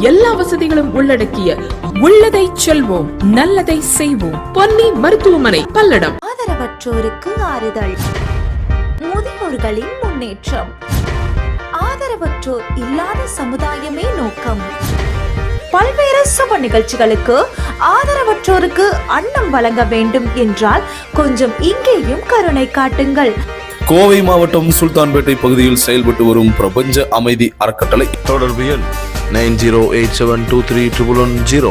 எல்லா வசதிகளும் உள்ளடக்கிய உள்ளதை செல்வோம் நல்லதை செய்வோம். பொன்னி மருத்துவமனை பல்லடம். ஆதரவற்றோருக்கு ஆறுதல். முதியோர்களின் முன்னேற்றம். ஆதரவற்றோர் இல்லாத சமுதாயமே நோக்கம். பல்வேறு சுப நிகழ்ச்சிகளுக்கு ஆதரவற்றோருக்கு அன்னம் வழங்க வேண்டும் என்றால் கொஞ்சம் இங்கேயும் கருணை காட்டுங்கள். கோவை மாவட்டம் சுல்தான்பேட்டை பகுதியில் செயல்பட்டு வரும் பிரபஞ்ச அமைதி அறக்கட்டளை. தொடர்பு எண் nine zero eight seven two three triple one zero.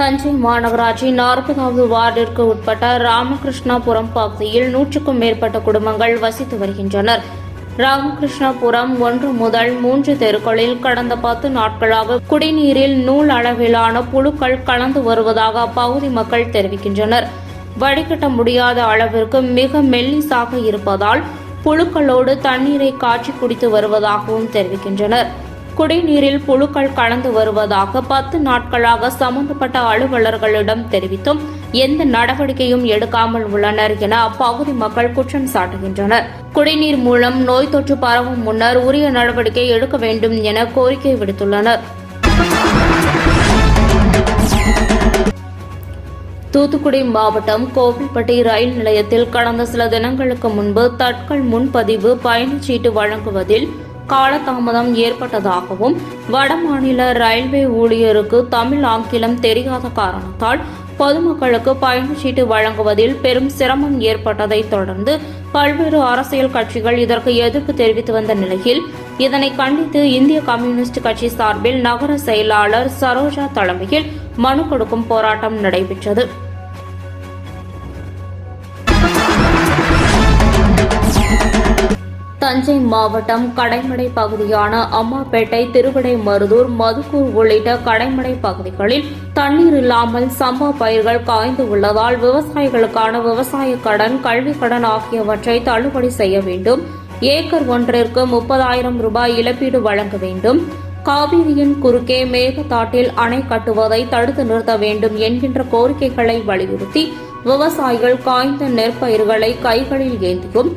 Thanjai மாநகராட்சி நாற்பதாவது வார்டிற்கு உட்பட்ட ராமகிருஷ்ணாபுரம் பகுதியில் நூற்றுக்கும் மேற்பட்ட குடும்பங்கள் வசித்து வருகின்றனர். ராமகிருஷ்ணாபுரம் ஒன்று முதல் மூன்று தெருக்களில் கடந்த பத்து நாட்களாக குடிநீரில் நூல் அளவிலான புழுக்கள் கலந்து வருவதாக அப்பகுதி மக்கள் தெரிவிக்கின்றனர். வடிகட்ட முடியாத அளவிற்கு மிக மெல்லிசாக இருப்பதால் புழுக்களோடு தண்ணீரை காய்ச்சி குடித்து வருவதாகவும் தெரிவிக்கின்றனர். குடிநீரில் புழுக்கள் கலந்து வருவதாக பத்து நாட்களாக சம்பந்தப்பட்ட அலுவலர்களிடம் தெரிவித்தும் எந்த நடவடிக்கையும் எடுக்காமல் உள்ளனர் என அப்பகுதி மக்கள் குற்றம் சாட்டுகின்றனர். குடிநீர் மூலம் நோய் தொற்று பரவும் முன்னர் உரிய நடவடிக்கை எடுக்க வேண்டும் என கோரிக்கை விடுத்துள்ளனர். தூத்துக்குடி மாவட்டம் கோவில்பட்டி ரயில் நிலையத்தில் கடந்த சில தினங்களுக்கு முன்பு தட்கல் முன்பதிவு பயணச்சீட்டு வழங்குவதில் காலதாமதம் ஏற்பட்டதாகவும் வடமாநில ரயில்வே ஊழியருக்கு தமிழ் ஆங்கிலம் தெரியாத காரணத்தால் பொதுமக்களுக்கு பயணச்சீட்டு வழங்குவதில் பெரும் சிரமம் ஏற்பட்டதை தொடர்ந்து பல்வேறு அரசியல் கட்சிகள் இதற்கு எதிர்ப்பு தெரிவித்து வந்த நிலையில் இதனை கண்டித்து இந்திய கம்யூனிஸ்ட் கட்சி சார்பில் நகர செயலாளர் சரோஜா தலைமையில் மனு கொடுக்கும் போராட்டம் நடைபெற்றது. தஞ்சை மாவட்டம் கடைமடை பகுதியான அம்மாப்பேட்டை திருவடை மருதூர் மதுக்கூர் உள்ளிட்ட கடைமடை பகுதிகளில் தண்ணீர் இல்லாமல் சம்பா பயிர்கள் காய்ந்து உள்ளதால் விவசாயிகளுக்கான விவசாய கடன் கல்வி கடன் ஆகியவற்றை தள்ளுபடி செய்ய வேண்டும். ஏக்கர் ஒன்றிற்கு முப்பதாயிரம் ரூபாய் இழப்பீடு வழங்க வேண்டும். காவிரியின் குறுக்கே மேகதாட்டில் அணை கட்டுவதை தடுத்து நிறுத்த வேண்டும் என்கின்ற கோரிக்கைகளை வலியுறுத்தி விவசாயிகள் காய்ந்த நெற்பயிர்களை கைகளில் ஏந்தியும்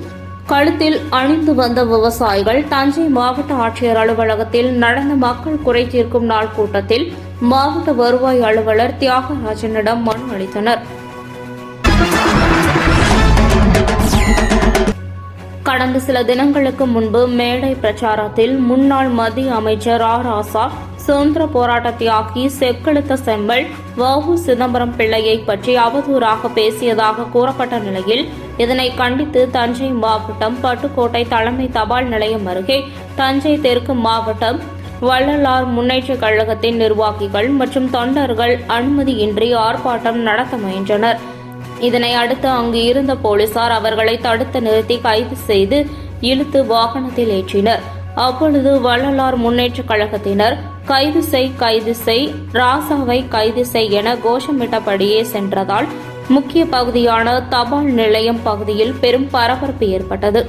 கழுத்தில் அணிந்து வந்த விவசாயிகள் தஞ்சை மாவட்ட ஆட்சியர் அலுவலகத்தில் நடந்த மக்கள் குறை தீர்க்கும் நாள் கூட்டத்தில் மாவட்ட வருவாய் அலுவலர் தியாகராஜனிடம் மனு அளித்தனர். கடந்த சில தினங்களுக்கு முன்பு மேடை பிரச்சாரத்தில் முன்னாள் மத்திய அமைச்சர் ஆ ராசா சுதந்திர போராட்ட தியாகி செக்கெழுத்த செம்மல் வவு சிதம்பரம் பிள்ளையை பற்றி அவதூறாக பேசியதாக கூறப்பட்ட நிலையில் இதனை கண்டித்து தஞ்சை மாவட்டம் பட்டுக்கோட்டை தலைமை தபால் நிலையம் அருகே தஞ்சை தெற்கு மாவட்டம் வள்ளலார் முன்னேற்றக் கழகத்தின் நிர்வாகிகள் மற்றும் தொண்டர்கள் அனுமதியின்றி ஆர்ப்பாட்டம் நடத்த முயன்றனர். இதனை அடுத்து அங்கு இருந்த போலீசார் அவர்களை தடுத்து நிறுத்தி கைது செய்து இழுத்து வாகனத்தில் ஏற்றினர். அப்பொழுது வள்ளலார் முன்னேற்றக் கழகத்தினர் கைது செய் கைது செய் ராசாவை கைது செய் என கோஷமிட்டபடியே சென்றதால் முக்கிய பகுதியான தபால் நிலையம் பகுதியில் பெரும் பரபரப்பு ஏற்பட்டது.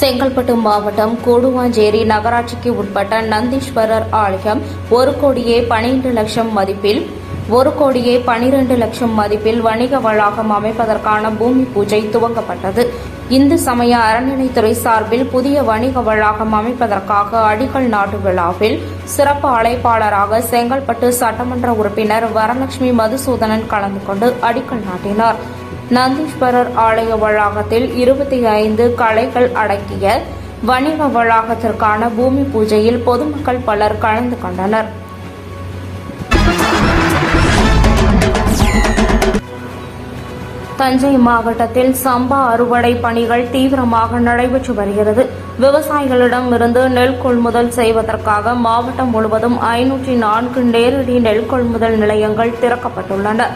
செங்கல்பட்டு மாவட்டம் கூடுவாஞ்சேரி நகராட்சிக்கு உட்பட்ட நந்தீஸ்வரர் ஆலயம் ஒரு கோடியே பனிரெண்டு லட்சம் மதிப்பில் ஒரு கோடியே பனிரெண்டு லட்சம் மதிப்பில் வணிக வளாகம் அமைப்பதற்கான பூமி பூஜை துவங்கப்பட்டது இந்து சமய அறநிலைத்துறை சார்பில் புதிய வணிக வளாகம் அமைப்பதற்காக அடிக்கல் நாட்டு விழாவில் சிறப்பு அழைப்பாளராக செங்கல்பட்டு சட்டமன்ற உறுப்பினர் வரலட்சுமி மதுசூதனன் கலந்து கொண்டு அடிக்கல் நாட்டினார். நந்தீஸ்வரர் ஆலய வளாகத்தில் இருபத்தி ஐந்து கலைகள் அடங்கிய வணிக வளாகத்திற்கான பூமி பூஜையில் பொதுமக்கள் பலர் கலந்து கொண்டனர். தஞ்சை மாவட்டத்தில் சம்பா அறுவடை பணிகள் தீவிரமாக நடைபெற்று வருகிறது. விவசாயிகளிடம் இருந்து நெல் கொள்முதல் செய்வதற்காக மாவட்டம் முழுவதும் ஐநூற்றி நான்கு நேரடி நெல் கொள்முதல் நிலையங்கள் திறக்கப்பட்டுள்ளன.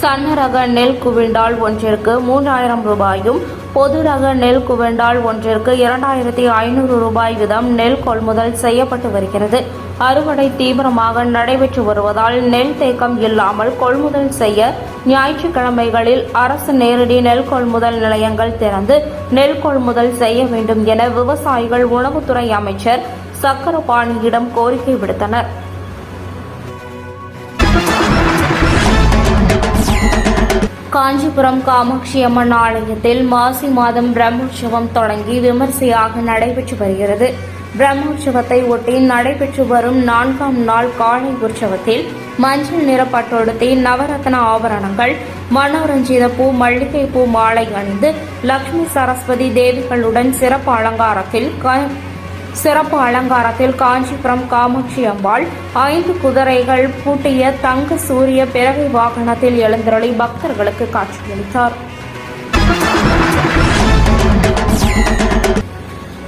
சன்ன ரக நெல் குவிண்டால் ஒன்றிற்கு மூன்றாயிரம் ரூபாயும் பொது ரக நெல் குவிண்டால் ஒன்றிற்கு இரண்டாயிரத்தி ஐநூறு ரூபாய் வீதம் நெல் கொள்முதல் செய்யப்பட்டு வருகிறது. அறுவடை தீவிரமாக நடைபெற்று வருவதால் நெல் தேக்கம் இல்லாமல் கொள்முதல் செய்ய ஞாயிற்றுக்கிழமைகளில் அரசு நேரடி நெல் கொள்முதல் நிலையங்கள் திறந்து நெல் கொள்முதல் செய்ய வேண்டும் என விவசாயிகள் உணவுத்துறை அமைச்சர் சக்கரபாணியிடம் கோரிக்கை விடுத்தனர். காஞ்சிபுரம் காமாட்சி அம்மன் ஆலயத்தில் மாசி மாதம் பிரம்மோற்சவம் தொடங்கி விமர்சையாக நடைபெற்று வருகிறது. பிரம்மோற்சவத்தை ஒட்டி நடைபெற்று வரும் நான்காம் நாள் காலை உற்சவத்தில் மஞ்சள் நிற நவரத்ன ஆபரணங்கள் மனோரஞ்சித பூ மல்லிகை பூ மாலை அணிந்து லக்ஷ்மி சரஸ்வதி தேவிகளுடன் சிறப்பு அலங்காரத்தில் க- சிறப்பு அலங்காரத்தில் காஞ்சிபுரம் காமாட்சி அம்பாள் ஐந்து குதிரைகள் பூட்டிய தங்க சூரிய பிறவி வாகனத்தில் எழுந்தருளி பக்தர்களுக்கு காட்சியளித்தார்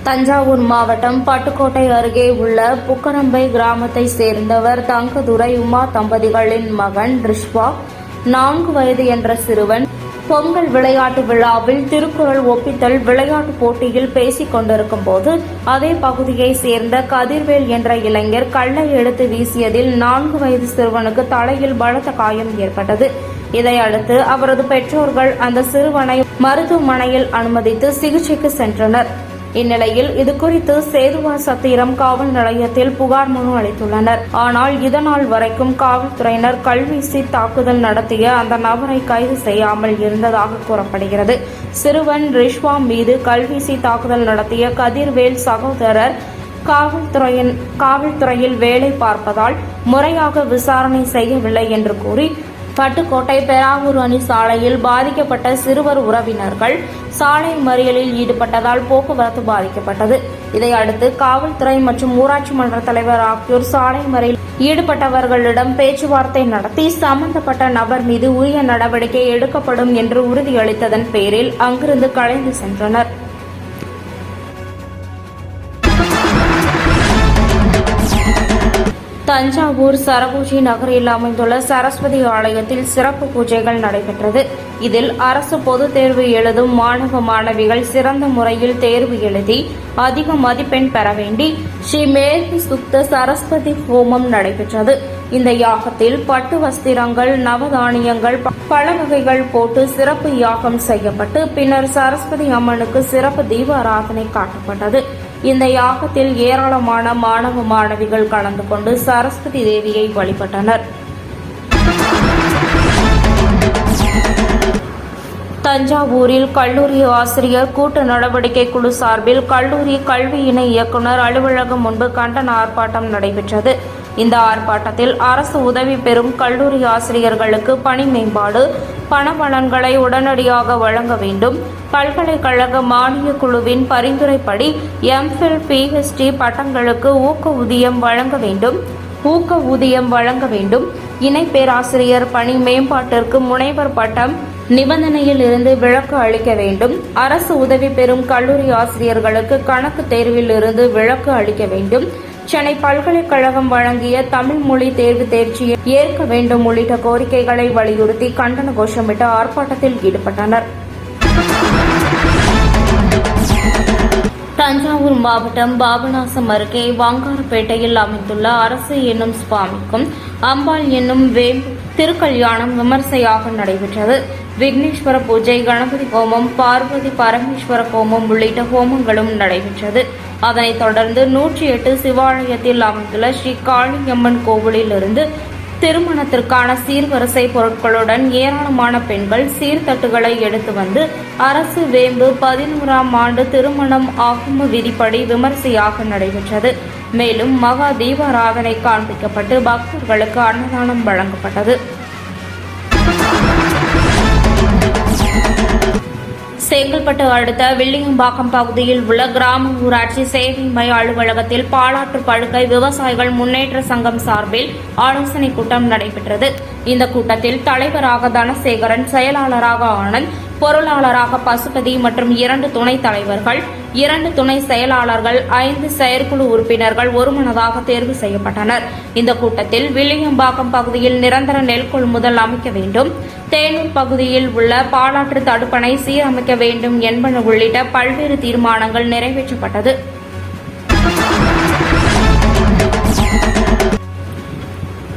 தஞ்சாவூர் மாவட்டம் பட்டுக்கோட்டை அருகே உள்ள புக்கரம்பை கிராமத்தை சேர்ந்தவர் தங்கதுரை உமா தம்பதிகளின் மகன் ரிஷ்வா நான்கு வயது என்ற சிறுவன் பொங்கல் விளையாட்டு விழாவில் திருக்குறள் ஒப்பித்தல் விளையாட்டு போட்டியில் பேசிக் கொண்டிருக்கும் போது அதே பகுதியை சேர்ந்த கதிர்வேல் என்ற இளைஞர் கள்ளை எடுத்து வீசியதில் நான்கு வயது சிறுவனுக்கு தலையில் பலத்த காயம் ஏற்பட்டது. இதையடுத்து அவரது பெற்றோர்கள் அந்த சிறுவனை மருத்துவமனையில் அனுமதித்து சிகிச்சைக்கு சென்றனர். இந்நிலையில் இது குறித்து சேதுவா சத்திரம் காவல் நிலையத்தில் புகார் மனு அளித்துள்ளனர். ஆனால் இதனால் வரைக்கும் காவல்துறையினர் கல்வீசி தாக்குதல் நடத்திய அந்த நபரை கைது செய்யாமல் இருந்ததாக கூறப்படுகிறது. சிறுவன் ரிஷ்வா மீது கல்வீசி தாக்குதல் நடத்திய கதிர்வேல் சகோதரர் காவல்துறையின் காவல்துறையில் வேலை பார்ப்பதால் முறையாக விசாரணை செய்யவில்லை என்று கூறி பட்டுக்கோட்டை பெராவூர் அணி சாலையில் பாதிக்கப்பட்ட சிறுவர் உறவினர்கள் சாலை மறியலில் ஈடுபட்டதால் போக்குவரத்து பாதிக்கப்பட்டது. இதையடுத்து காவல்துறை மற்றும் ஊராட்சி மன்ற தலைவர் ஆகியோர் சாலை மறியலில் ஈடுபட்டவர்களிடம் பேச்சுவார்த்தை நடத்தி சம்பந்தப்பட்ட நபர் மீது உரிய நடவடிக்கை எடுக்கப்படும் என்று உறுதியளித்ததன் பேரில் அங்கிருந்து கலைந்து சென்றனர். தஞ்சாவூர் சரபூஜி நகரில் அமைந்துள்ள சரஸ்வதி ஆலயத்தில் சிறப்பு பூஜைகள் நடைபெற்றது. இதில் அரசு பொதுத் தேர்வு எழுதும் மாணவ மாணவிகள் சிறந்த முறையில் தேர்வு எழுதி அதிக மதிப்பெண் பெற வேண்டி ஸ்ரீ மேற்கு சுத்த சரஸ்வதி ஹோமம் நடைபெற்றது. இந்த யாகத்தில் பட்டு வஸ்திரங்கள் நவதானியங்கள் பல வகைகள் போட்டு சிறப்பு யாகம் செய்யப்பட்டு பின்னர் சரஸ்வதி அம்மனுக்கு சிறப்பு தீப ஆராதனை காட்டப்பட்டது. இந்த யாகத்தில் ஏராளமான மாணவ மாணவிகள் கலந்து கொண்டு சரஸ்வதி தேவியை வழிபட்டனர். தஞ்சாவூரில் கல்லூரி ஆசிரியர் கூட்டு நடவடிக்கை குழு சார்பில் கல்லூரி கல்வி இணை இயக்குனர் அலுவலகம் முன்பு கண்டன ஆர்ப்பாட்டம் நடைபெற்றது. இந்த ஆர்ப்பாட்டத்தில் அரசு உதவி பெறும் கல்லூரி ஆசிரியர்களுக்கு பணி மேம்பாடு பண பலன்களை உடனடியாக வழங்க வேண்டும். பல்கலைக்கழக மானியக் குழுவின் பரிந்துரைப்படி எம்ஃபில் பிஹெச்டி பட்டங்களுக்கு ஊக்க ஊதியம் வழங்க வேண்டும். ஊக்க ஊதியம் வழங்க வேண்டும். இணை பேராசிரியர் பணி மேம்பாட்டிற்கு முனைவர் பட்டம் நிபந்தனையில் இருந்து விளக்கு அளிக்க வேண்டும். அரசு உதவி பெறும் கல்லூரி ஆசிரியர்களுக்கு கணக்கு தேர்வில் இருந்து விளக்கு அளிக்க வேண்டும். சென்னை பல்கலைக்கழகம் வழங்கிய தமிழ் மொழி தேர்வு தேர்ச்சியை ஏற்க வேண்டும் உள்ளிட்ட கோரிக்கைகளை வலியுறுத்தி கண்டன கோஷமிட்டு ஆர்ப்பாட்டத்தில் ஈடுபட்டனர். தஞ்சாவூர் மாவட்டம் பாபநாசம் அருகே வாங்காரப்பேட்டையில் அமைந்துள்ள அரசு என்னும் சுவாமிக்கும் அம்பாள் என்னும் வேம்பு திருக்கல்யாணம் விமர்சையாக நடைபெற்றது. விக்னேஸ்வர பூஜை கணபதி ஹோமம் பார்வதி பரமேஸ்வர ஹோமம் உள்ளிட்ட ஹோமங்களும் நடைபெற்றது. அதனைத் தொடர்ந்து நூற்றி எட்டு சிவாலயத்தில் அமைந்துள்ள ஸ்ரீ காளியம்மன் கோவிலிலிருந்து திருமணத்திற்கான சீர்வரிசை பொருட்களுடன் ஏராளமான பெண்கள் சீர்தட்டுகளை எடுத்து வந்து அரசு வேம்பு பதினோராம் ஆண்டு திருமணம் ஆகும விதிப்படி விமர்சையாக நடைபெற்றது. மேலும் மகா தீபாராதனை காண்பிக்கப்பட்டு பக்தர்களுக்கு அன்னதானம் வழங்கப்பட்டது. செங்கல்பட்டு அடுத்த வில்லியம்பாக்கம் பகுதியில் உள்ள கிராம ஊராட்சி சேவை மைய அலுவலகத்தில் பாலாற்று படுக்கை விவசாயிகள் முன்னேற்ற சங்கம் சார்பில் ஆலோசனை கூட்டம் நடைபெற்றது. இந்த கூட்டத்தில் தலைவராக தனசேகரன் செயலாளராக ஆனந்த் பொருளாளராக பசுபதி மற்றும் இரண்டு துணைத் தலைவர்கள் இரண்டு துணை செயலாளர்கள் ஐந்து செயற்குழு உறுப்பினர்கள் ஒருமனதாக தேர்வு செய்யப்பட்டனர். இந்த கூட்டத்தில் வில்லியம்பாக்கம் பகுதியில் நிரந்தர நெல் கொள்முதல் அமைக்க வேண்டும். தேனூர் பகுதியில் உள்ள பாலாற்று தடுப்பணை சீரமைக்க வேண்டும் என்பன உள்ளிட்ட பல்வேறு தீர்மானங்கள் நிறைவேற்றப்பட்டது.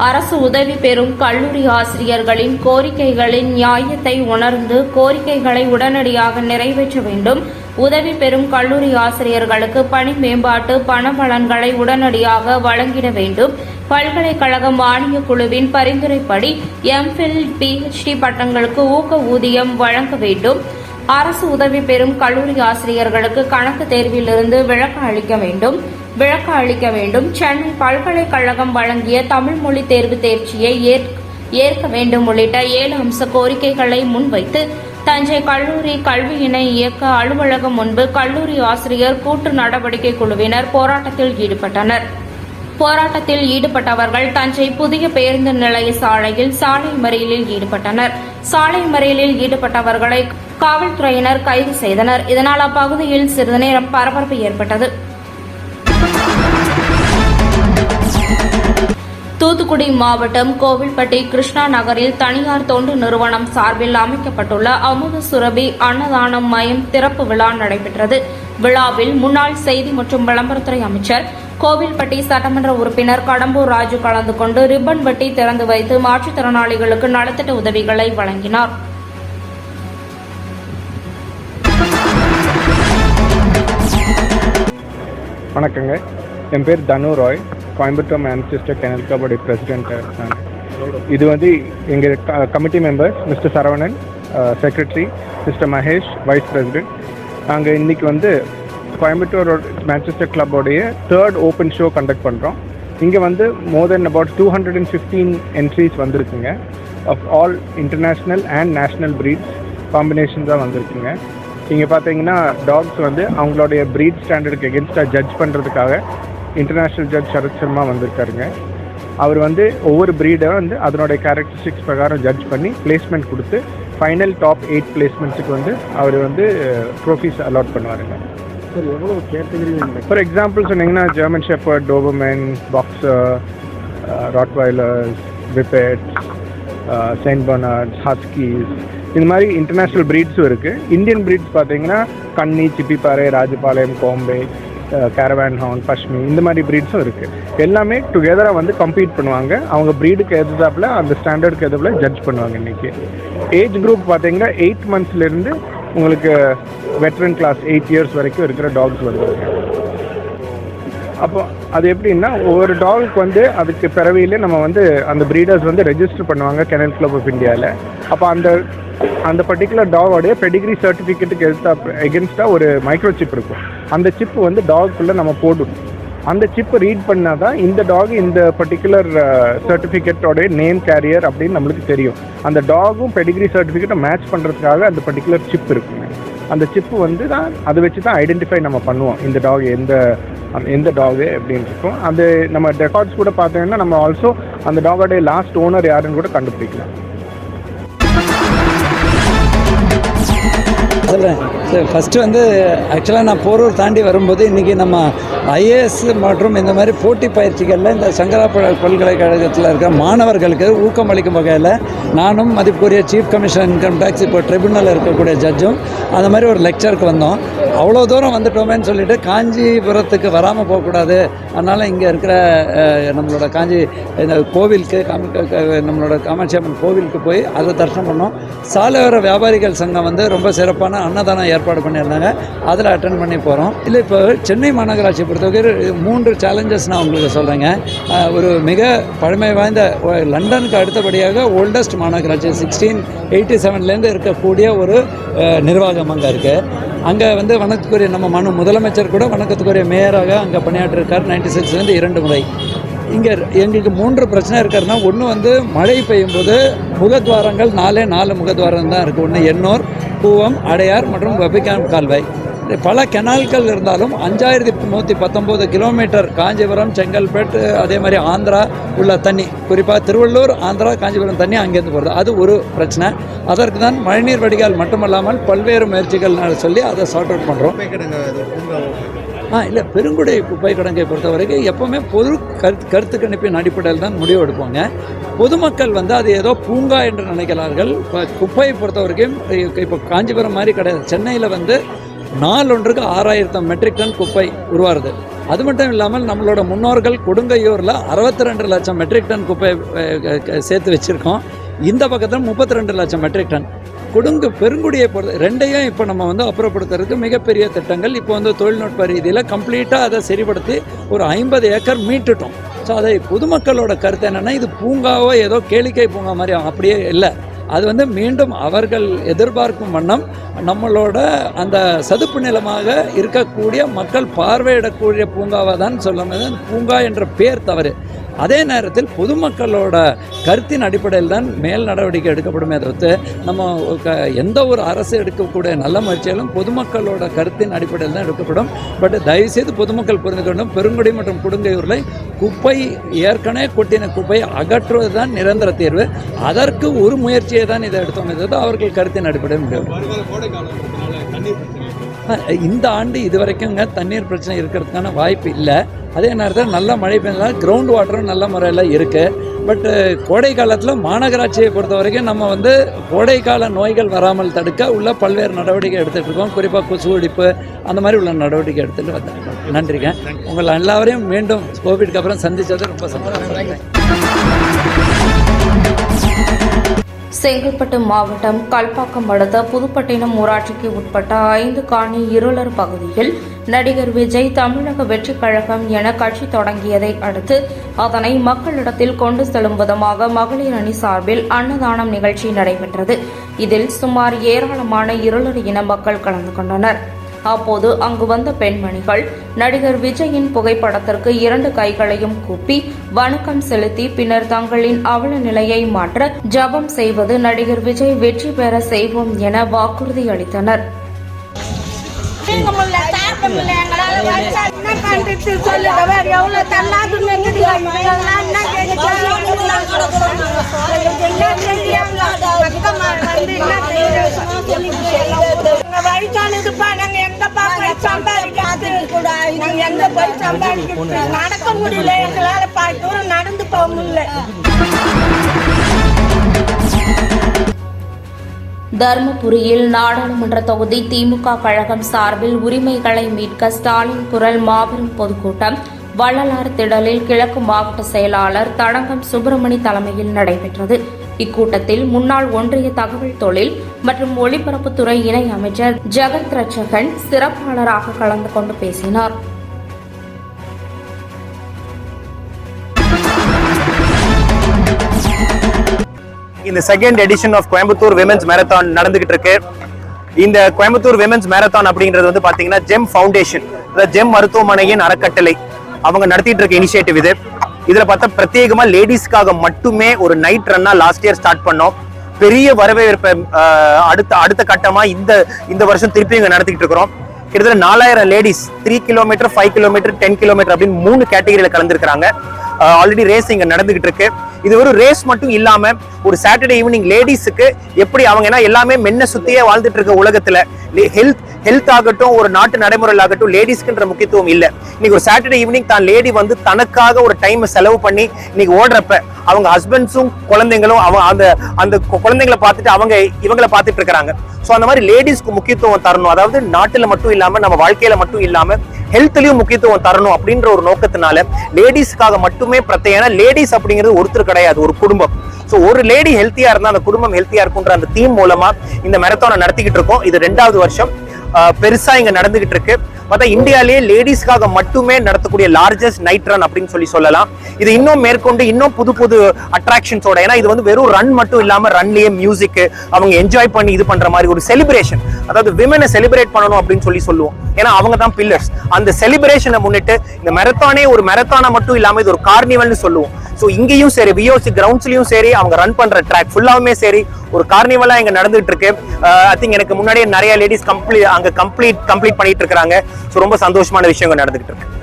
அரசு உதவி பெறும் கல்லூரி ஆசிரியர்களின் கோரிக்கைகளின் நியாயத்தை உணர்ந்து கோரிக்கைகளை உடனடியாக நிறைவேற்ற வேண்டும். உதவி பெறும் கல்லூரி ஆசிரியர்களுக்கு பணி மேம்பாட்டு பண பலன்களை உடனடியாக வழங்கிட வேண்டும். பல்கலைக்கழக மானியக் குழுவின் பரிந்துரைப்படி எம்ஃபில் பிஹெச்டி பட்டங்களுக்கு ஊக்க ஊதியம் வழங்க வேண்டும். அரசு உதவி பெறும் கல்லூரி ஆசிரியர்களுக்கு கணக்கு தேர்விலிருந்து விலக்கு அளிக்க வேண்டும். விலக்கு அளிக்க வேண்டும். சென்னை பல்கலைக்கழகம் வழங்கிய தமிழ் மொழி தேர்வு தேர்ச்சியை ஏற்- ஏற்க வேண்டும் உள்ளிட்ட ஏழு அம்ச கோரிக்கைகளை முன்வைத்து தஞ்சை கல்லூரி கல்வி இணை இயக்க அலுவலகம் முன்பு கல்லூரி ஆசிரியர் கூட்டு நடவடிக்கை குழுவினர் போராட்டத்தில் ஈடுபட்டனர். போராட்டத்தில் ஈடுபட்டவர்கள் தஞ்சை புதிய பேருந்து நிலைய சாலையில் சாலை மறியலில் ஈடுபட்டனர். சாலை மறியலில் ஈடுபட்டவர்களை காவல்துறையினர் கைது செய்தனர். இதனால் அப்பகுதியில் சிறிது நேரம் பரபரப்பு ஏற்பட்டது. தூத்துக்குடி மாவட்டம் கோவில்பட்டி கிருஷ்ணா நகரில் தனியார் தொண்டு நிறுவனம் சார்பில் அமைக்கப்பட்டுள்ள அமுத சுரபி அன்னதானம் மயம் திறப்பு விழா நடைபெற்றது. விழாவில் முன்னாள் செய்தி மற்றும் விளம்பரத்துறை அமைச்சர் கோவில்பட்டி சட்டமன்ற உறுப்பினர் கடம்பூர் ராஜு கலந்து கொண்டு ரிப்பன் வெட்டி திறந்து வைத்து மாற்றுத்திறனாளிகளுக்கு நலத்திட்ட உதவிகளை வழங்கினார். வணக்கங்க. என் பேர் தனு ராய். கோயம்புத்தூர் மேன்செஸ்டர் கெனல் கிளபோடைய பிரசிடென்ட் நான் இது வந்து எங்கள் committee members mister Saravanan secretary mister Mahesh vice president நாங்கள் இன்னைக்கு வந்து கோயம்புத்தூர் மேன்செஸ்டர் கிளப்போடைய தேர்ட் ஓப்பன் ஷோ கண்டக்ட் பண்ணுறோம் இங்கே வந்து more than about two hundred and fifteen entries வந்திருக்குங்க. Of all international and national breeds combination தான் வந்திருக்குங்க. இங்கே பார்த்தீங்கன்னா டாக்ஸ் வந்து அவங்களுடைய ப்ரீட் ஸ்டாண்டர்டுக்கு எகென்ஸ்டாக ஜட்ஜ் பண்ணுறதுக்காக இன்டர்நேஷ்னல் ஜட்ஜ் சரத் சர்மா வந்திருக்காருங்க. அவர் வந்து ஒவ்வொரு ப்ரீடை வந்து அதனுடைய கேரக்டரிஸ்டிக்ஸ் பிரகாரம் ஜட்ஜ் பண்ணி பிளேஸ்மெண்ட் கொடுத்து ஃபைனல் டாப் எயிட் பிளேஸ்மெண்ட்ஸுக்கு வந்து அவர் வந்து ட்ரோஃபீஸ் அலாட் பண்ணுவாருங்க. ஃபார் எக்ஸாம்பிள் சொன்னீங்கன்னா German shepherd Doberman boxer rottweilers whippets Saint Bernards huskies இந்த மாதிரி இன்டர்நேஷ்னல் ப்ரீட்ஸும் இருக்குது இந்தியன் ப்ரீட்ஸ் பார்த்தீங்கன்னா கன்னி சிப்பிப்பாறை ராஜபாளையம் கோம்பே கேரவேன் ஹார்ன் பஷ்மி இந்த மாதிரி ப்ரீட்ஸும் இருக்குது எல்லாமே டுகெதராக வந்து கம்பீட் பண்ணுவாங்க. அவங்க ப்ரீடுக்கு எதிர்த்தாப்பில் அந்த ஸ்டாண்டர்டுக்கு எதிர்ப்பில் ஜட்ஜ் பண்ணுவாங்க இன்றைக்கி ஏஜ் குரூப் பார்த்தீங்கன்னா எயிட் மந்த்ஸ்லேருந்து உங்களுக்கு வெட்ரன் கிளாஸ் எயிட் இயர்ஸ் வரைக்கும் இருக்கிற டாக்ஸ் வருவாங்க. அப்போ அது எப்படின்னா ஒவ்வொரு டாகுக்கு வந்து அதுக்கு பிறவியிலே நம்ம வந்து அந்த ப்ரீடர்ஸ் வந்து ரெஜிஸ்டர் பண்ணுவாங்க கெனல் கிளப் ஆஃப் இந்தியாவில் அப்போ அந்த அந்த பர்டிகுலர் டாகோடைய பெடிகிரி சர்டிஃபிகேட்டுக்கு எதிர்த்தா எகென்ஸ்டாக ஒரு மைக்ரோ சிப் இருக்கும். அந்த சிப் வந்து டாகுக்குள்ளே நம்ம போடணும். அந்த சிப்பை ரீட் பண்ணால் தான் இந்த டாக் இந்த பர்டிகுலர் சர்டிஃபிகேட்டோடைய நேம் கேரியர் அப்படின்னு நம்மளுக்கு தெரியும். அந்த டாகும் பெடிகிரி சர்டிஃபிகேட்டை மேட்ச் பண்ணுறதுக்காக அந்த பர்டிகுலர் சிப் இருக்குங்க. அந்த சிப்பு வந்து தான் அதை வச்சு தான் ஐடென்டிஃபை நம்ம பண்ணுவோம். இந்த டாக் எந்த அந்த எந்த டாகு அப்படின்னு இருக்கும். அது நம்ம ரெக்கார்ட்ஸ் கூட பார்த்தீங்கன்னா நம்ம ஆல்சோ அந்த டாகோடைய லாஸ்ட் ஓனர் யாருன்னு கூட கண்டுபிடிக்கலாம். சொல்கிறேன் சரி ஃபஸ்ட்டு வந்து ஆக்சுவலாக நான் போரூர் தாண்டி வரும்போது இன்றைக்கி நம்ம ஐஏஎஸ் மற்றும் இந்த மாதிரி போட்டி பயிற்சிகளில் இந்த சங்கரா பல்கலைக்கழகத்தில் இருக்கிற மாணவர்களுக்கு ஊக்கம் அளிக்கும் வகையில் நானும் மதிப்புக்குரிய சீஃப் கமிஷனர் இன்கம் டேக்ஸ் இப்போ ட்ரிபுனலில் இருக்கக்கூடிய ஜட்ஜும் அந்த மாதிரி ஒரு லெக்சருக்கு வந்தோம். அவ்வளோ தூரம் வந்துட்டோமேன்னு சொல்லிட்டு காஞ்சிபுரத்துக்கு வராமல் போகக்கூடாது. அதனால் இங்கே இருக்கிற நம்மளோட காஞ்சி இந்த கோவிலுக்கு காமி நம்மளோட காமாட்சி அம்மன் கோவிலுக்கு போய் அதை தரிசனம் பண்ணோம். சாலையோர வியாபாரிகள் சங்கம் வந்து ரொம்ப சிறப்பான அன்னதானம் ஏற்பாடு பண்ணியிருந்தாங்க. அதில் அட்டன் பண்ணி போகிறோம் இல்லை இப்போ சென்னை மாநகராட்சி பொறுத்தவரை மூன்று சேலஞ்சஸ் நான் உங்களுக்கு சொல்கிறேங்க ஒரு மிக பழமை வாய்ந்த லண்டனுக்கு அடுத்தபடியாக ஓல்டஸ்ட் மாநகராட்சி சிக்ஸ்டீன் எயிட்டி செவன்லேருந்து இருக்கக்கூடிய ஒரு நிர்வாகம் அங்கே இருக்குது அங்கே வந்து வணக்கத்துக்குரிய நம்ம மனு முதலமைச்சர் கூட வணக்கத்துக்குரிய மேயராக அங்கே பணியாற்றிருக்கார். நைன்டி சிக்ஸ்லேருந்து இரண்டு முறை. இங்கே எங்களுக்கு மூன்று பிரச்சனை இருக்கிறதுனா ஒன்று வந்து மழை பெய்யும் போது முகத்வாரங்கள் நாலே நாலு முகத்வாரம் தான் இருக்குது ஒன்று எண்ணூர் பூவம் அடையார் மற்றும் வெப்பிக்கான் கால்வாய். பல கெனால்கள் இருந்தாலும் அஞ்சாயிரத்தி நூற்றி பத்தொம்போது கிலோமீட்டர் காஞ்சிபுரம் செங்கல்பேட்டு அதே மாதிரி ஆந்திரா உள்ள தண்ணி. குறிப்பாக திருவள்ளூர் ஆந்திரா காஞ்சிபுரம் தண்ணி அங்கேருந்து போகிறது அது ஒரு பிரச்சனை. அதற்கு தான் மழைநீர் வடிகால் மட்டுமல்லாமல் பல்வேறு முயற்சிகள் சொல்லி அதை சார்ட் அவுட் பண்ணுறோம் ஆ இல்லை பெருங்குடை குப்பை கிடங்கை பொறுத்த வரைக்கும் எப்போவுமே பொது கருத்து கருத்து கணிப்பின் அடிப்படையில் தான் முடிவு எடுப்போங்க. பொதுமக்கள் வந்து அது ஏதோ பூங்கா என்று நினைக்கிறார்கள். இப்போ குப்பையை பொறுத்த வரைக்கும் இப்போ காஞ்சிபுரம் மாதிரி கிடையாது சென்னையில் வந்து நாள் ஒன்றுக்கு ஆறாயிரத்தம் மெட்ரிக் டன் குப்பை உருவாருது அது மட்டும் இல்லாமல் நம்மளோட முன்னோர்கள் கொடுங்கையூரில் அறுபத்தி ரெண்டு லட்சம் மெட்ரிக் டன் குப்பை சேர்த்து வச்சுருக்கோம். இந்த பக்கத்தில் முப்பத்தி ரெண்டு லட்சம் மெட்ரிக் டன். கொடுங்கு பெருங்குடியை பொறுத்த ரெண்டையும் இப்போ நம்ம வந்து அப்புறப்படுத்துறதுக்கு மிகப்பெரிய திட்டங்கள். இப்போ வந்து தொழில்நுட்ப ரீதியில் கம்ப்ளீட்டாக அதை சரிப்படுத்தி ஒரு ஐம்பது ஏக்கர் மீட்டுட்டோம். ஸோ அதை பொதுமக்களோட கருத்து என்னென்னா இது பூங்காவோ ஏதோ கேளிக்கை பூங்கா மாதிரி அப்படியே இல்லை. அது வந்து மீண்டும் அவர்கள் எதிர்பார்க்கும் வண்ணம் நம்மளோட அந்த சதுப்பு நிலமாக இருக்கக்கூடிய மக்கள் பார்வையிடக்கூடிய பூங்காவை தான் சொல்லணும். பூங்கா என்ற பேர் தவறு. அதே நேரத்தில் பொதுமக்களோட கருத்தின் அடிப்படையில் தான் மேல் நடவடிக்கை எடுக்கப்படுமே தவிர்த்து நம்ம எந்த ஒரு அரசு எடுக்கக்கூடிய நல்ல முயற்சிகளும் பொதுமக்களோட கருத்தின் அடிப்படையில் தான் எடுக்கப்படும். பட் தயவுசெய்து பொதுமக்கள் புரிந்து கொண்டும் பெருங்குடி மற்றும் கொடுங்கையூரில் குப்பை ஏற்கனவே கொட்டின குப்பை அகற்றுவது தான் நிரந்தர தீர்வு. அதற்கு ஒரு முயற்சியை தான் இதை எடுத்தோமே தவிர்த்து அவர்கள் கருத்தின் அடிப்படையில் முடியும். இந்த ஆண்டு இது வரைக்குங்க தண்ணீர் பிரச்சனை இருக்கிறதுக்கான வாய்ப்பு இல்லை. அதே நேரத்தில் நல்ல மழை பெய்ஞ்சதால் கிரவுண்ட் வாட்டரும் நல்ல முறையில் இருக்குது பட்டு கோடை காலத்தில் மாநகராட்சியை பொறுத்த வரைக்கும் நம்ம வந்து கோடைக்கால நோய்கள் வராமல் தடுக்க உள்ள பல்வேறு நடவடிக்கை எடுத்துகிட்டு இருக்கோம். குறிப்பாக கொசு ஒழிப்பு அந்த மாதிரி உள்ள நடவடிக்கை எடுத்துகிட்டு வந்துருக்கோம். நன்றிங்க உங்கள் எல்லாரையும் மீண்டும் கோவிட்க்கு அப்புறம் சந்தித்தது ரொம்ப சந்தோஷம். செங்கல்பட்டு மாவட்டம் கல்பாக்கம் அடுத்த புதுப்பட்டினம் ஊராட்சிக்கு உட்பட்ட ஐந்து காணி இருளர் பகுதியில் நடிகர் விஜய் தமிழக வெற்றிக் கழகம் என கட்சி தொடங்கியதை அடுத்து அதனை மக்களிடத்தில் கொண்டு செல்லும் விதமாக மகளிர் அணி சார்பில் அன்னதானம் நிகழ்ச்சி நடைபெற்றது. இதில் சுமார் ஏராளமான இருளர் இன மக்கள் கலந்து கொண்டனர். அப்போது அங்கு வந்த பெண்மணிகள் நடிகர் விஜயின் புகைப்படத்திற்கு இரண்டு கைகளையும் கூப்பி வணக்கம் செலுத்தி பின்னர் தங்களின் அவல நிலையை மாற்ற ஜபம் செய்வது நடிகர் விஜய் வெற்றி பெற செய்வோம் என வாக்குறுதி அளித்தனர். தூங்க முடியல சாப்பிட முடியல எங்களால என்ன சொல்லுங்க வேற எவ்வளவு தள்ளாது வயசானதுப்பா நாங்க எங்கப்பா போய் சம்பாதிக்கிறது நாங்க எங்க போய் சம்பாதிக்கிறது நடக்க முடியல எங்களால பாதி தூரம் நடந்து போக முடியல. தருமபுரியில் நாடாளுமன்ற தொகுதி திமுக கழகம் சார்பில் உரிமைகளை மீட்க ஸ்டாலின் குரல் மாபெரும் பொதுக்கூட்டம். வள்ளலார் திடலில் கிழக்கு மாவட்ட செயலாளர் தடங்கம் சுப்பிரமணி தலைமையில் நடைபெற்றது. இக்கூட்டத்தில் முன்னாள் ஒன்றிய தகவல் தொழில் மற்றும் ஒலிபரப்புத்துறை இணை அமைச்சர் ஜெகத் ரட்சகன் சிறப்பாளராக கலந்து கொண்டு பேசினார். இந்த second edition of Coimbatore women's marathon நடந்துகிட்டு இருக்கு இந்த கோயம்புத்தூர் விமென்ஸ் மேரத்தான் அப்படிங்கிறது வந்து பாத்தீங்கன்னா ஜெம் ஃபவுண்டேஷன் அதாவது ஜெம் மருத்துவமனையின் அறக்கட்டளை அவங்க நடத்திட்டு இருக்க இனிஷியேட்டிவ் இது. இதுல பார்த்தா பிரத்யேகமா லேடிஸ்க்காக மட்டுமே ஒரு நைட் ரன்னா லாஸ்ட் இயர் ஸ்டார்ட் பண்ணோம். பெரிய வரவேற்பை ஆஹ், அடுத்த அடுத்த கட்டமா இந்த இந்த வருஷம் திருப்பி இங்க நடத்திட்டு இருக்கிறோம். கிட்டத்தட்ட நாலாயிரம் ladies three kilometre five kilometre ten kilometre அப்படின்னு மூணு கேட்டகரியில கலந்துருக்காங்க ஆல்ரெடி ரேஸ் இங்கே நடந்துகிட்டு இருக்கு. இது ஒரு ரேஸ் மட்டும் இல்லாம ஒரு சாட்டர்டே ஈவினிங் லேடிஸுக்கு எப்படி அவங்க ஏன்னா எல்லாமே மென்ன சுத்தியே வாழ்ந்துட்டு இருக்க உலகத்துல ஹெல்த் ஹெல்த் ஆகட்டும் ஒரு நாட்டு நடைமுறையில் ஆகட்டும் லேடிஸ்க்குன்ற முக்கியத்துவம் இல்லை. இன்னைக்கு ஒரு சாட்டர்டே ஈவினிங் தான் லேடி வந்து தனக்காக ஒரு டைம் செலவு பண்ணி இன்னைக்கு ஓடுறப்ப அவங்க ஹஸ்பண்ட்ஸும் குழந்தைங்களும் அவங்க அந்த அந்த கு- குழந்தைங்களை பார்த்துட்டு அவங்க இவங்களை பார்த்துட்டு இருக்கிறாங்க. ஸோ அந்த மாதிரி லேடிஸ்க்கு முக்கியத்துவம் தரணும். அதாவது நாட்டில் மட்டும் இல்லாமல் நம்ம வாழ்க்கையில மட்டும் இல்லாமல் ஹெல்த்லயும் முக்கியத்துவம் தரணும் அப்படின்ற ஒரு நோக்கத்தினால லேடிஸ்க்காக மட்டுமே பிரத்தையான லேடிஸ் அப்படிங்கிறது ஒருத்தர் கிடையாது ஒரு குடும்பம். ஸோ ஒரு லேடி ஹெல்த்தியா இருந்தா அந்த குடும்பம் ஹெல்த்தியா இருக்குன்ற அந்த தீம் மூலமா இந்த மேரத்தானை நடத்திக்கிட்டு இருக்கோம். இது ரெண்டாவது வருஷம். பெருசா இங்க நடந்துகிட்டு இருக்கு. பார்த்தா இந்தியாலேயே லேடிஸ்க்காக மட்டுமே நடத்தக்கூடிய லார்ஜஸ்ட் நைட் ரன் அப்படின்னு சொல்லி சொல்லலாம். இது இன்னும் மேற்கொண்டு இன்னும் புது புது அட்ராக்ஷன்ஸோட ஏன்னா இது வந்து வெறும் ரன் மட்டும் இல்லாம ரன்லயே மியூசிக் அவங்க என்ஜாய் பண்ணி இது பண்ற மாதிரி ஒரு செலிப்ரேஷன் அதாவது விமனை செலிப்ரேட் பண்ணணும் அப்படின்னு சொல்லி சொல்லுவோம். ஏன்னா அவங்க தான் பில்லர்ஸ் அந்த செலிப்ரேஷனை முன்னிட்டு இந்த மெரத்தானே ஒரு மெரத்தானா மட்டும் இல்லாம இது ஒரு கார்னிவல்னு சொல்லுவோம். ஸோ இங்கேயும் சரி விஓசி கிரவுண்ட்ஸ்லயும் சரி அவங்க ரன் பண்ற ட்ராக் ஃபுல்லாவுமே சரி ஒரு கார்னிவலா இங்க நடந்துட்டு இருக்கு ஐ திங்க் எனக்கு முன்னாடியே நிறைய லேடிஸ் கம்ப்ளீட் அங்க கம்ப்ளீட் கம்ப்ளீட் பண்ணிட்டு இருக்காங்க ஸோ ரொம்ப சந்தோஷமான விஷயம் இங்க நடந்துகிட்டு இருக்கு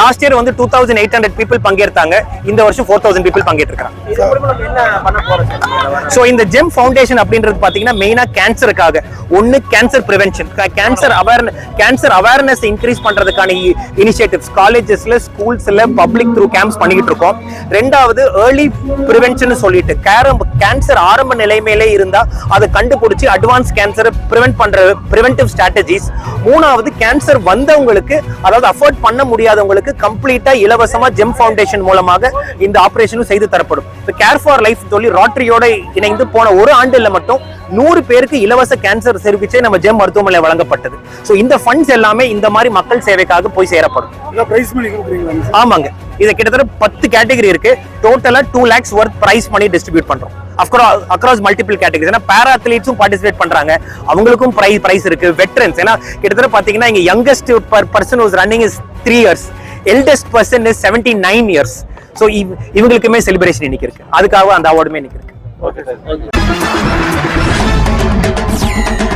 லாஸ்ட் இயர் வந்து two thousand eight hundred people பங்கேற்றாங்க. இந்த வருஷம் four thousand people sir so இந்த ஜெம் ஃபவுண்டேஷன் அப்படின்றது பாத்தீங்கன்னா மெயினா கேன்சருக்காக ஒன்னு cancer prevention cancer awareness cancer awareness increase பண்றதுக்கான இனிஷியேட்டிவ்ஸ் காலேஜஸ்ல ஸ்கூல்ஸ்ல பப்ளிக் த்ரூ கேம்ப்ஸ் பண்ணிக்கிட்டு இருக்கோம். ரெண்டாவது ஏர்லி ப்ரிவென்ஷன் சொல்லிட்டு. கேரம் கேன்சர் ஆரம்ப நிலைமையிலே இருந்தா அதை கண்டுபிடிச்சு அட்வான்ஸ் கேன்சரை ப்ரிவென்ட் பண்ற ப்ரிவென்டிவ் ஸ்ட்ராட்டஜிஸ் மூணாவது கேன்சர் வந்து வந்தவங்களுக்கு அதாவது அஃபோர்ட் பண்ண முடியாதவங்களுக்கு கம்ப்ளீட்டா இலவசமா ஜெம் ஃபவுண்டேஷன் மூலமாக இந்த ஆபரேஷனும் செய்து தரப்படும். இப்போ கேர் ஃபார் லைஃப் சொல்லி ராட்டரியோட இணைந்து போன ஒரு ஆண்டுல மட்டும் நூறு பேருக்கு இலவச கேன்சர் சிகிச்சை நம்ம ஜெம் மருத்துவமனை வழங்கப்பட்டது. ஸோ இந்த ஃபண்ட்ஸ் எல்லாமே இந்த மாதிரி மக்கள் சேவைக்காக போய் சேரப்படும். ஆமாங்க. இது கிட்டத்தட்ட பத்து கேட்டகரி இருக்கு. டோட்டலா டூ லேக்ஸ் ஒர்த் பிரைஸ் பண்ணி டிஸ்ட்ரிபியூட் பண்றோம். Of course across multiple categories ஏன்னா பேரா அத்லீட்ஸும் பார்ட்டிசிபேட் பண்றாங்க. அவங்களுக்கும் பிரைஸ் பிரைஸ் இருக்கு. வெட்டரன்ஸ் ஏன்னா கிட்டத்தட்ட பாத்தீங்கன்னா இங்க youngest person was running is three years eldest person is seventy nine years so இவங்களுக்குமே celebration இன்னைக்கு இருக்கு. அதுக்காக அந்த அவார்டுமே இன்னைக்கு இருக்கு. Thank you.